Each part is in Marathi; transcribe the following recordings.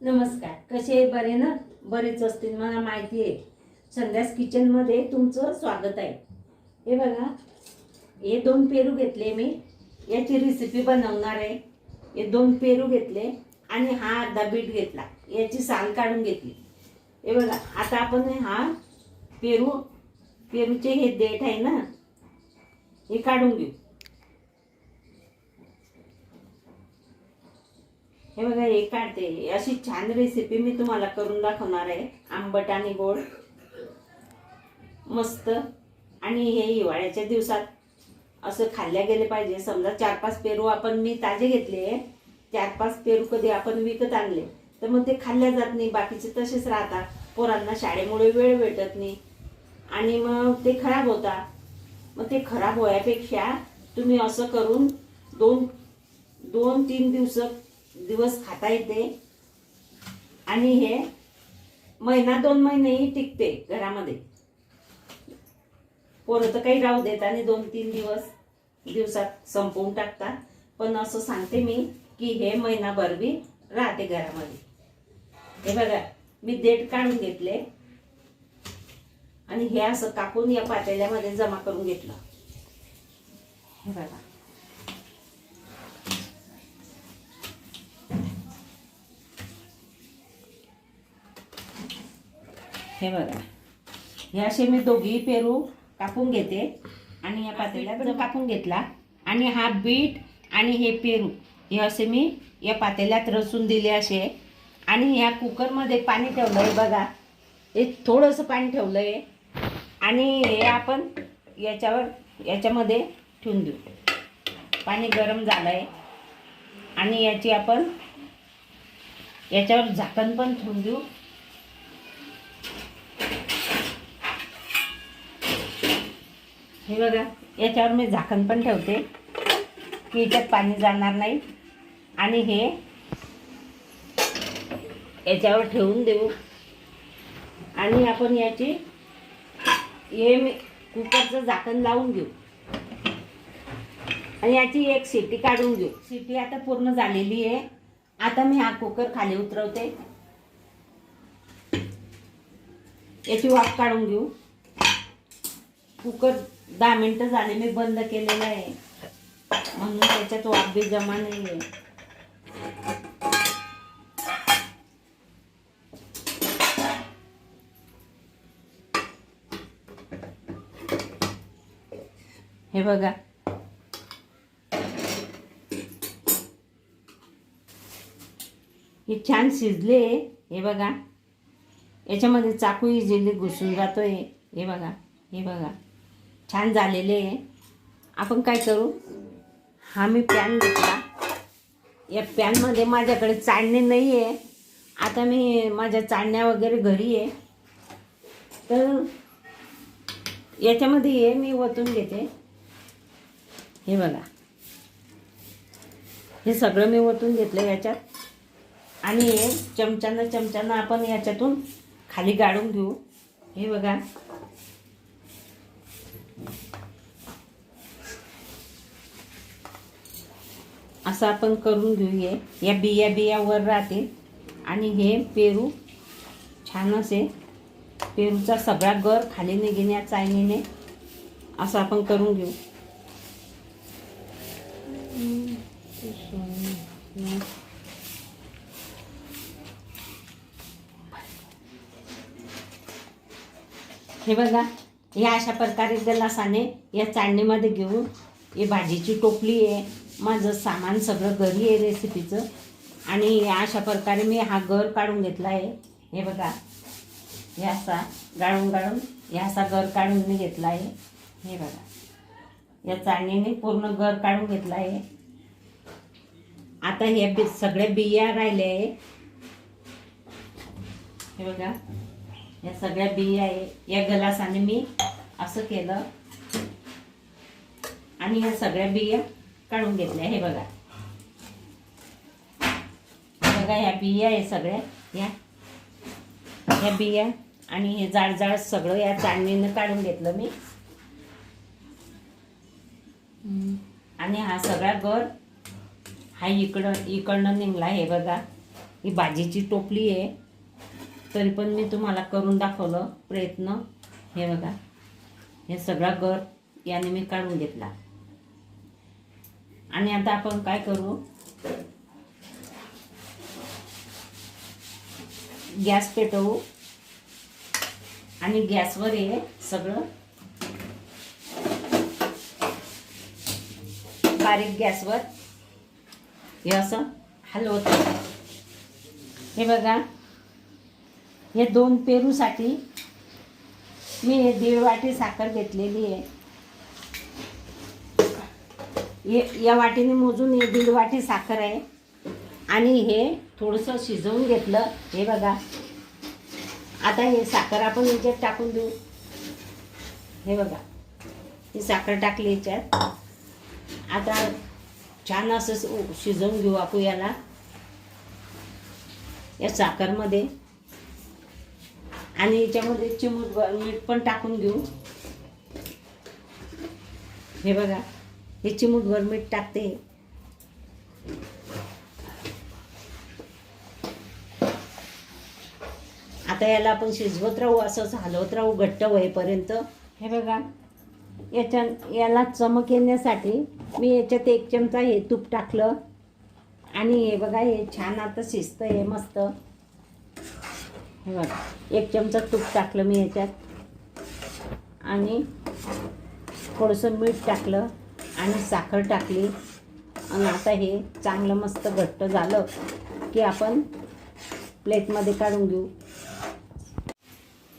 नमस्कार. कसे आहे? बरे ना? बरेच असतील मला माहिती आहे. संध्यास किचनमध्ये तुमचं स्वागत आहे. हे बघा हे दोन पेरू घेतले मी. याची रेसिपी बनवणार आहे. हे दोन पेरू घेतले आणि हा अर्धा बीट घेतला. याची साल काढून घेतली. हे बघा आता आपण हा पेरू पेरूचे हे देठ आहे ना हे काढून घेऊ. हे बघा हे काढते. अशी छान रेसिपी मी तुम्हाला करून दाखवणार आहे. आंबट आणि गोड. मस्त. आणि हे हिवाळ्याच्या दिवसात असं खाल्ल्या गेले पाहिजे. समजा चार पाच पेरू आपण मी ताजे घेतले. चार पाच पेरू कधी आपण विकत आणले. तर मग ते खाल्ल्या जात नाही. बाकीचे तसेच राहतात. पोरांना शाळेमुळे वेळ भेटत नाही. आणि मग ते खराब होतात मग ते खराब होण्यापेक्षा तुम्ही असं करून दोन दोन तीन दिवस दिवस खाता येते. आणि हे महिना दोन महिनेही टिकते घरामध्ये. पोरं तर काही राहू देत आणि दोन तीन दिवस दिवसात संपवून टाकतात. पण असं सांगते मी की हे महिनाभर बी राहते घरामध्ये. हे बघा मी देठ काढून घेतले. आणि हे असं कापून या पातेल्यामध्ये जमा करून घेतलं. हे बघा. हे बघा. हे असे मी दोघी पेरू कापून घेते. आणि या पातेल्यात कापून घेतला. आणि हा बीट आणि हे पेरू हे असे मी या पातेल्यात रचून दिले असे. आणि ह्या कुकरमध्ये पाणी ठेवलं आहे बघा. हे थोडंसं पाणी ठेवलं आहे आणि हे आपण याच्यावर याच्यामध्ये ठेवून देऊ. पाणी गरम झालं आहे आणि याची आपण याच्यावर झाकण पण ठेवून देऊ. हे बघा याच्यावर मी झाकण पण ठेवते. की याच्यात पाणी जाणार नाही. आणि हे याच्यावर ठेवून देऊ. आणि आपण याची हे मी कुकरचं झाकण लावून घेऊ. आणि याची एक शिटी काढून घेऊ. शिटी आता पूर्ण झालेली आहे. आता मी हा कुकर खाली उतरवते. याची वाफ काढून घेऊ. कुकर दहा मिनटं झाले मी बंद केलेलं आहे. म्हणून त्याच्यात वाफ जमा नाही आहे हे बघा. हे छान शिजले हे बघा. याच्यामध्ये चाकू इजिली घुसून जातोय. हे बघा हे बघा. छान झालेले आहे. आपण काय करू? हा मी पॅन घेतला. या पॅनमध्ये माझ्याकडे चाळणी नाही आहे. आता मी माझ्या चाळण्या वगैरे घरी आहे. तर याच्यामध्ये हे मी ओतून घेते. हे बघा. हे सगळं मी ओतून घेतलं याच्यात. आणि हे चमच्यानं चमच्यानं आपण याच्यातून खाली गाळून घेऊ. हे बघा. असं आपण करून घेऊया. या बिया बिया वर राहतील. आणि हे पेरू छान असे पेरूचा सगळा गर खाली निघेण्या चायनीने. असं आपण करून घेऊ. हे बघा या अशा प्रकारे गलासाने या चाळणीमध्ये घेऊन ही भाजीची टोपली आहे. माझं सामान सगळं घरी आहे रेसिपीचं आणि अशा प्रकारे मी हा गर काढून घेतला आहे. हे बघा. हे असा गाळून गाळून हे असा गर काढून मी घेतला आहे. हे बघा. या चाळणीने पूर्ण गर काढून घेतला आहे. आता हे बी सगळे बिया राहिले आहे. हे बघा. या सगळ्या बिया आहे. या गलासाने मी असं केलं. आणि या सगळ्या बिया काढून घेतल्या हे बघा. बघा ह्या बिया आहे सगळ्या या ह्या बिया आणि हे जाड जाड सगळं या चांदणीनं काढून घेतलं मी. आणि हा सगळा गर हा इकडं इकडनं निघला हे बघा. ही भाजीची टोपली आहे. तरी पण मी तुम्हाला करून दाखवलं प्रयत्न. हे बघा. हे सगळा गर याने मी काढून घेतला. आणि आता आपण काय करू? गॅस पेटवू. आणि गॅसवर हे सगळं बारीक गॅसवर हे असं हलवत. हे बघा. हे दोन पेरूसाठी मी दीड वाटी साखर घेतलेली आहे. या वाटीने मोजून हे दीड वाटी साखर आहे. आणि हे थोडंसं शिजवून घेतलं. हे बघा. आता हे साखर आपण याच्यात टाकून देऊ. हे बघा. ही साखर टाकली याच्यात. आता छान असं शिजवून घेऊ आपण याला. या साखरमध्ये. आणि याच्यामध्ये चिमूट मीठ पण टाकून घेऊ हे बघा. हे चिमूटभर मीठ टाकते. आता याला आपण शिजवत राहू असंच हलवत राहू घट्ट होईपर्यंत. हे बघा याच्या याला चमक येण्यासाठी मी याच्यात एक चमचा हे तूप टाकलं. आणि हे बघा हे छान आता शिजतं हे मस्त. हे बघा एक चमचा तूप टाकलं मी याच्यात. आणि थोडंसं मीठ टाकलं. आणि साखर टाकली. आणि आता हे चांगलं मस्त घट्ट झालं की आपण प्लेटमध्ये काढून घेऊ.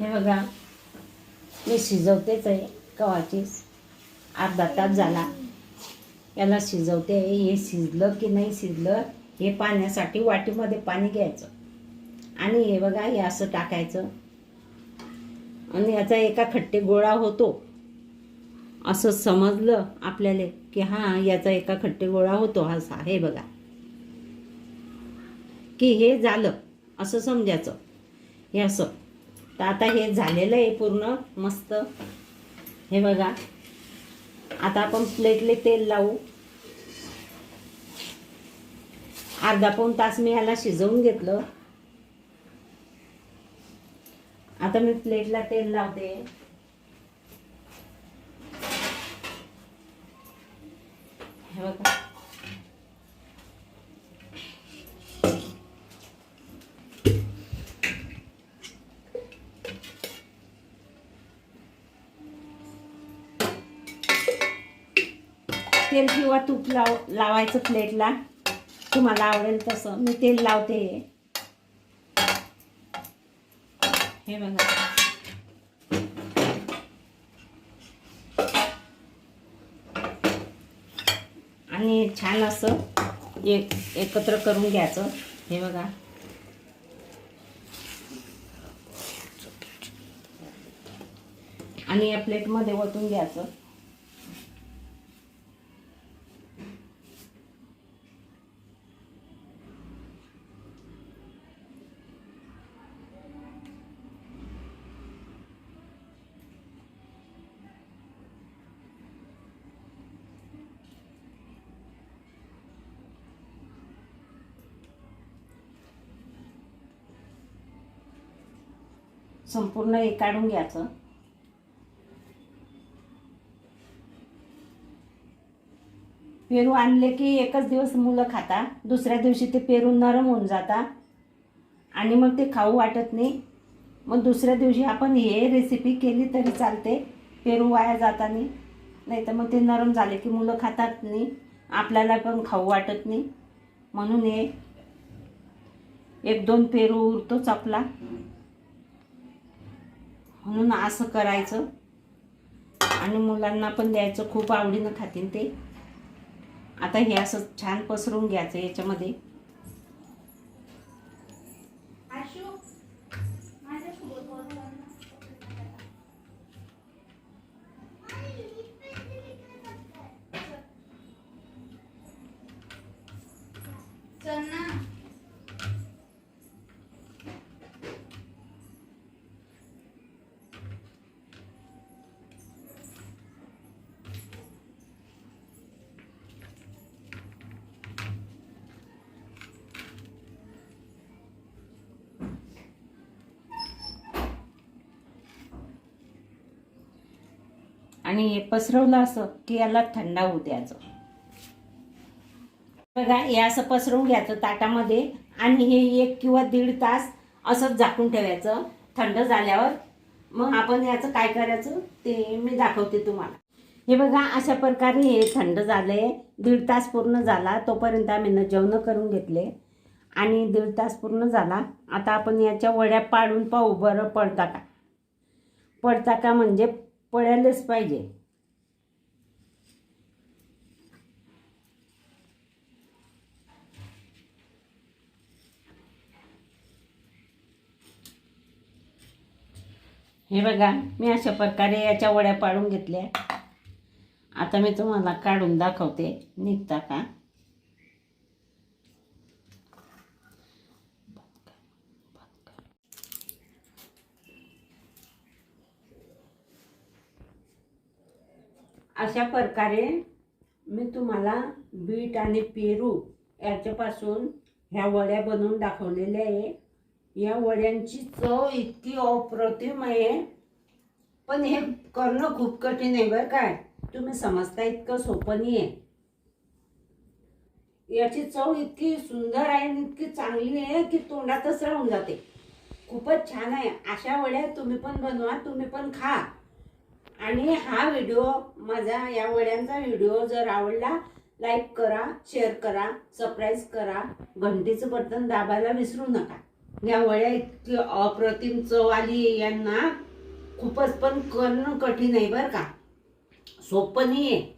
हे बघा मी शिजवतेच आहे कवाची अर्धा तास झाला. याला शिजवते आहे. हे शिजलं की नाही शिजलं हे पाण्यासाठी वाटीमध्ये पाणी घ्यायचं. आणि हे बघा हे असं टाकायचं. आणि याचा एका खट्टे गोळा होतो. असं समजलं आपल्याला की हा याचा एका खट्टे गोळा होतो असा हे बघा. की हे झालं असं समजायचं. हे असं. तर आता हे झालेलं आहे पूर्ण मस्त. हे बघा. आता आपण प्लेटले तेल लावू. अर्धा पाऊण तास मी ह्याला शिजवून घेतलं. आता मी प्लेटला तेल लावते. हे बघा. तेल किंवा तूप लाव लावायचं प्लेटला. तुम्हाला आवडेल तसं. मी तेल लावते हे. बघा आणि छान असं एक एकत्र करून घ्यायचं. हे बघा. आणि या प्लेटमध्ये ओतून घ्यायचं. संपूर्ण हे काढून घ्यायचं. पेरू आणले की एकच दिवस मुलं खाता दुसऱ्या दिवशी ते पेरू नरम होऊन जाता. आणि मग ते खाऊ वाटत नाही. मग दुसऱ्या दिवशी आपण हे रेसिपी केली तरी चालते पेरू वाया जाता नाही. नाही तर मग ते नरम झाले की मुलं खातात नाही आपल्याला पण खाऊ वाटत नाही. म्हणून हे एक दोन पेरू उरतोच आपला म्हणून असं करायचं. आणि मुलांना पण द्यायचं खूप आवडीनं खातील ते. आता हे असं छान पसरून घ्यायचं याच्यामध्ये. चल ना आणि हे पसरवलं असं की याला थंडा होऊ द्यायचं. बघा हे असं पसरवून घ्यायचं ताटामध्ये आणि हे एक किंवा दीड तास असंच झाकून ठेवायचं थंड झाल्यावर. मग आपण याचं काय करायचं ते मी दाखवते तुम्हाला. हे बघा अशा प्रकारे हे थंड झालंय. दीड तास पूर्ण झाला तोपर्यंत आम्ही न जेवण करून घेतले. आणि दीड तास पूर्ण झाला. आता आपण याच्या वड्या पाडून पाहू. बरं पडता का? पडता का म्हणजे पडायलाच पाहिजे. हे बघा मी अशा प्रकारे याच्या वड्या पाडून घेतल्या. आता मी तुम्हाला काढून दाखवते. निघता का? अशा प्रकारे मी तुम्हाला बीट आणि पेरू याच्यापासून ह्या वड्या बनवून दाखवलेल्या आहे. या वड्यांची चव इतकी अप्रतिम आहे. पण हे करणं खूप कठीण आहे बरं काय. तुम्ही समजता इतकं सोपं नाही आहे याची चव इतकी सुंदर आहे आणि इतकी चांगली आहे की तोंडातच राहून जाते. खूपच छान आहे. अशा वड्या तुम्ही पण बनवा तुम्ही पण खा. आणि हा व्हिडिओ माझा या वड्यांचा व्हिडिओ जर आवडला लाईक करा शेअर करा सबस्क्राईब करा. घंटीचं बटन दाबायला विसरू नका. या वड्या इतकी अप्रतिम चव आली यांना खूपच पण करणं कठीण आहे बरं का. सोपं नाही आहे